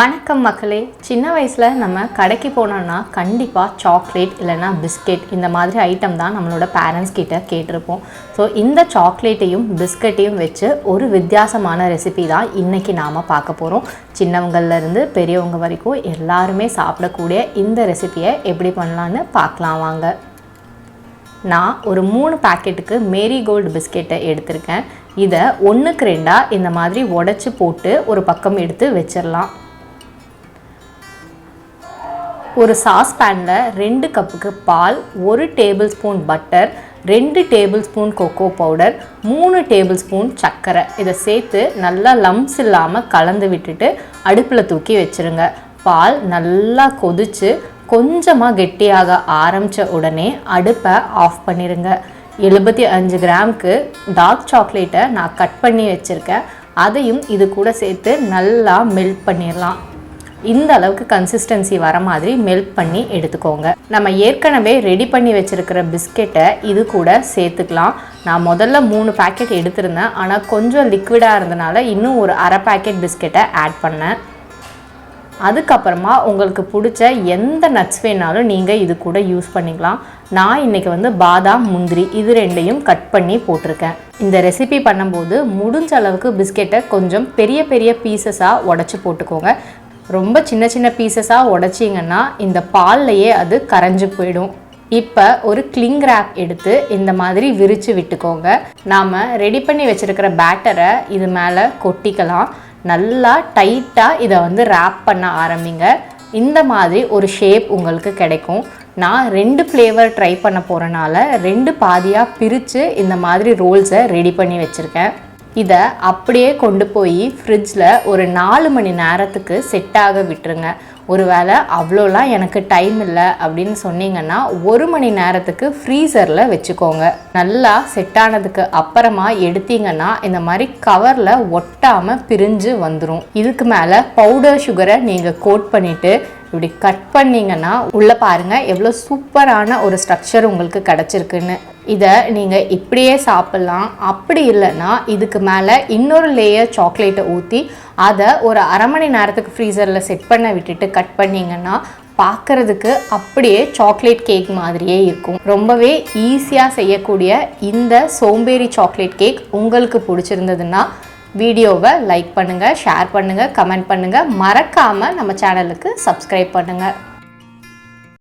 வணக்கம் மக்களே. சின்ன வயசில் நம்ம கடைக்கு போனோம்னா கண்டிப்பாக சாக்லேட் இல்லைன்னா பிஸ்கெட் இந்த மாதிரி ஐட்டம் தான் நம்மளோட பேரண்ட்ஸ் கிட்ட கேட்டிருப்போம். ஸோ இந்த சாக்லேட்டையும் பிஸ்கட்டையும் வச்சு ஒரு வித்தியாசமான ரெசிபி தான் இன்றைக்கி நாம் பார்க்க போகிறோம் சின்னவங்கள்லேருந்து பெரியவங்க வரைக்கும் எல்லாருமே சாப்பிடக்கூடிய இந்த ரெசிபியை எப்படி பண்ணலான்னு பார்க்கலாம் வாங்க. நான் ஒரு மூணு பாக்கெட்டுக்கு மேரிகோல்டு பிஸ்கெட்டை எடுத்திருக்கேன். இதை ஒன்றுக்கு ரெண்டாக இந்த மாதிரி உடச்சி போட்டு ஒரு பக்கம் எடுத்து வச்சிடலாம் ஒரு சாஸ்பேனில் ரெண்டு கப்புக்கு பால் ஒரு டேபிள் ஸ்பூன் பட்டர் ரெண்டு டேபிள் ஸ்பூன் கொக்கோ பவுடர் மூணு டேபிள் ஸ்பூன் சர்க்கரை. இதை சேர்த்து நல்லா லம்ஸ் இல்லாமல் கலந்து விட்டுட்டு அடுப்பில் தூக்கி வச்சுருங்க. பால் நல்லா கொதித்து கொஞ்சமாக கெட்டியாக ஆரம்பித்த உடனே அடுப்பை ஆஃப் பண்ணிடுங்க எழுபத்தி அஞ்சு கிராமுக்கு டார்க் சாக்லேட்டை நான் கட் பண்ணி வச்சுருக்கேன். அதையும் இது கூட சேர்த்து நல்லா மெல்ட் பண்ணிடலாம் இந்த அளவுக்கு கன்சிஸ்டன்சி வர மாதிரி மெல்ட் பண்ணி எடுத்துக்கோங்க. நம்ம ஏற்கனவே ரெடி பண்ணி வச்சுருக்கிற பிஸ்கெட்டை இது கூட சேர்த்துக்கலாம். நான் முதல்ல மூணு பேக்கெட் எடுத்திருந்தேன். ஆனால் கொஞ்சம் லிக்விடாக இருந்தனால இன்னும் ஒரு அரை பேக்கெட் பிஸ்கெட்டை ஆட் பண்ணேன். அதுக்கப்புறமா உங்களுக்கு பிடிச்ச எந்த நட்ஸ் வேணாலும் நீங்கள் இது கூட யூஸ் பண்ணிக்கலாம். நான் இன்றைக்கி வந்து பாதாம் முந்திரி இது ரெண்டையும் கட் பண்ணி போட்டிருக்கேன். இந்த ரெசிபி பண்ணும்போது முடிஞ்ச அளவுக்கு பிஸ்கெட்டை கொஞ்சம் பெரிய பெரிய பீசஸாக உடச்சி போட்டுக்கோங்க. ரொம்ப சின்ன சின்ன பீசஸாக உடச்சிங்கன்னா இந்த பால்லையே அது கரைஞ்சு போயிடும். இப்போ ஒரு கிளிங் ரேப் எடுத்து இந்த மாதிரி விரித்து விட்டுக்கோங்க. நாம் ரெடி பண்ணி வச்சுருக்கிற பேட்டரை இது மேலே கொட்டிக்கலாம். நல்லா டைட்டாக இதை வந்து ரேப் பண்ண ஆரம்பிங்க. இந்த மாதிரி ஒரு ஷேப் உங்களுக்கு கிடைக்கும். நான் ரெண்டு ஃப்ளேவர் ட்ரை பண்ண போகிறனால ரெண்டு பாதியாக பிரித்து இந்த மாதிரி ரோல்ஸை ரெடி பண்ணி வச்சுருக்கேன். இதை அப்படியே கொண்டு போய் ஃப்ரிட்ஜில் ஒரு நாலு மணி நேரத்துக்கு செட் ஆக விட்டுருங்க. ஒருவேளை அவ்வளோலாம் எனக்கு டைம் இல்லை அப்படின்னு சொன்னீங்கன்னா ஒரு மணி நேரத்துக்கு ஃப்ரீசரில் வச்சுக்கோங்க. நல்லா செட் ஆனதுக்கு அப்புறமா எடுத்தீங்கன்னா இந்த மாதிரி கவரில் ஒட்டாமல் பிரிஞ்சு வந்துடும் இதுக்கு மேலே பவுடர் சுகரை நீங்கள் கோட் பண்ணிவிட்டு இப்படி கட் பண்ணிங்கன்னா உள்ளே பாருங்கள் எவ்வளோ சூப்பரான ஒரு ஸ்ட்ரக்சர் உங்களுக்கு கிடச்சிருக்குன்னு. இதை நீங்கள் இப்படியே சாப்பிட்லாம். அப்படி இல்லைன்னா இதுக்கு மேலே இன்னொரு லேயர் சாக்லேட்டை ஊற்றி அதை ஒரு அரை மணி நேரத்துக்கு ஃப்ரீசரில் செட் பண்ண விட்டுட்டு கட் பண்ணிங்கன்னா பார்க்குறதுக்கு அப்படியே சாக்லேட் கேக் மாதிரியே இருக்கும். ரொம்பவே ஈஸியாக செய்யக்கூடிய இந்த சோம்பேறி சாக்லேட் கேக் உங்களுக்கு பிடிச்சிருந்ததுன்னா வீடியோவை லைக் பண்ணுங்கள் ஷேர் பண்ணுங்கள் கமெண்ட் பண்ணுங்கள் மறக்காமல் நம்ம சேனலுக்கு சப்ஸ்கிரைப் பண்ணுங்கள்